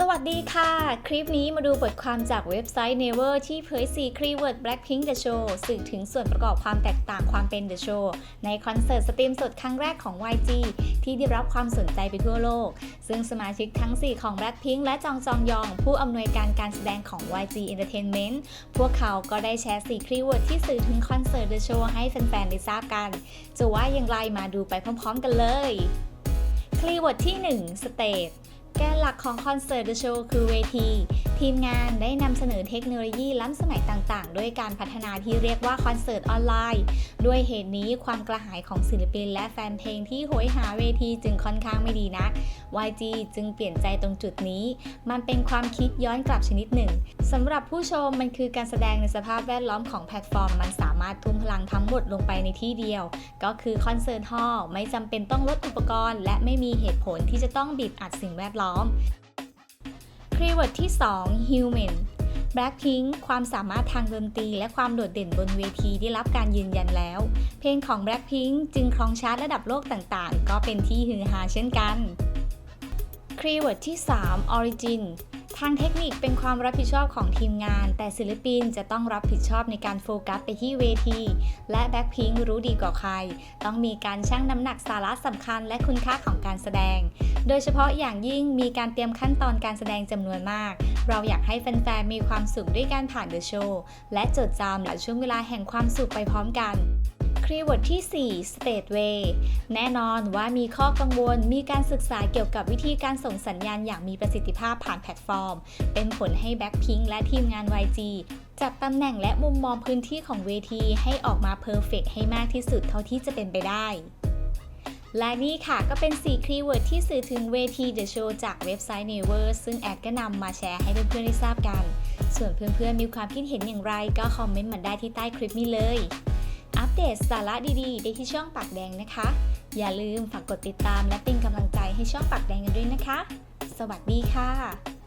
สวัสดีค่ะ คลิปนี้มาดูบทความจากเว็บไซต์ Never ที่เผย4คีย์เวิร์ด Blackpink The Show สื่อถึงส่วนประกอบความแตกต่างความเป็น The Show ในคอนเสิร์ตสตรีมสดครั้งแรกของ YG ที่ได้รับความสนใจไปทั่วโลก ซึ่งสมาชิกทั้ง 4 ของ Blackpink และจองจองยอง ผู้อำนวยการการแสดงของ YG Entertainment พวกเขาก็ได้แชร์4คีย์เวิร์ดที่สื่อถึงคอนเสิร์ต The Show ให้แฟนๆได้ทราบกัน จะว่าอย่างไรมาดูไปพร้อม ๆ กันเลยคีย์เวิร์ดที่ 1 Stage แกนหลักของคอนเสิร์ตเดอะโชว์คือเวที ทีมงานได้นำเสนอเทคโนโลยีล้ำสมัยต่างๆ ด้วยการพัฒนาที่เรียกว่าคอนเสิร์ตออนไลน์ ด้วยเหตุนี้ความกระหายของศิลปินและแฟนเพลงที่โหยหาเวทีจึงค่อนข้างไม่ดีนัก YG จึงเปลี่ยนใจตรงจุดนี้ มันเป็นความคิดย้อนกลับชนิดหนึ่งสำหรับผู้ชมมันคือการแสดงในสภาพแวดล้อมของแพลตฟอร์ม มันสามารถทุ่มพลังทั้งหมดลงไปในที่เดียว ก็คือคอนเสิร์ตฮอลล์ไม่จำเป็นต้องลดอุปกรณ์ และไม่มีเหตุผลที่จะต้องบีบอัดสิ่งแวดล้อม คีย์เวิร์ดที่ 2 human Blackpink ความสามารถทางดนตรีและความโดดเด่นบนเวทีได้รับการยืนยันแล้ว เพลงของ Blackpink จึงครองชาร์ตระดับโลกต่างๆ ก็เป็นที่ฮือฮาเช่นกันคีย์เวิร์ดที่ 3 origin ทางเทคนิคเป็นความรับผิดชอบของทีมงาน แต่ศิลปินจะต้องรับผิดชอบในการโฟกัสไปที่เวที และแบ็คพิงรู้ดีกว่าใคร ต้องมีการชั่งน้ำหนักสาระสำคัญและคุณค่าของการแสดง โดยเฉพาะอย่างยิ่งมีการเตรียมขั้นตอนการแสดงจำนวนมาก เราอยากให้แฟนๆ มีความสุขด้วยการผ่านเดอะโชว์และจดจำและช่วงเวลาแห่งความสุขไปพร้อมกันคีย์เวิร์ดที่ 4 State Way แน่นอนว่ามีข้อกังวล มีการศึกษาเกี่ยวกับวิธีการส่งสัญญาณอย่างมีประสิทธิภาพผ่านแพลตฟอร์ม เป็นผลให้ Blackpink และทีมงาน YG จัดตำแหน่งและมุมมองพื้นที่ของเวทีให้ออกมาเพอร์เฟกให้มากที่สุดเท่าที่จะเป็นไปได้ และนี่ค่ะก็เป็น 4 คีย์เวิร์ดที่สื่อถึงเวที The Show จากเว็บไซต์ Naver ซึ่งแอดก็นำมาแชร์ให้เพื่อนๆได้ทราบกัน ส่วนเพื่อนๆมีความคิดเห็นอย่างไร ก็คอมเมนต์มาได้ที่ใต้คลิปนี้เลย อัปเดตสาระดีๆ ได้ที่ช่องปากแดงนะคะ อย่าลืมฝากกดติดตามและเป็นกำลังใจให้ช่องปากแดงกันด้วยนะคะ สวัสดีค่ะ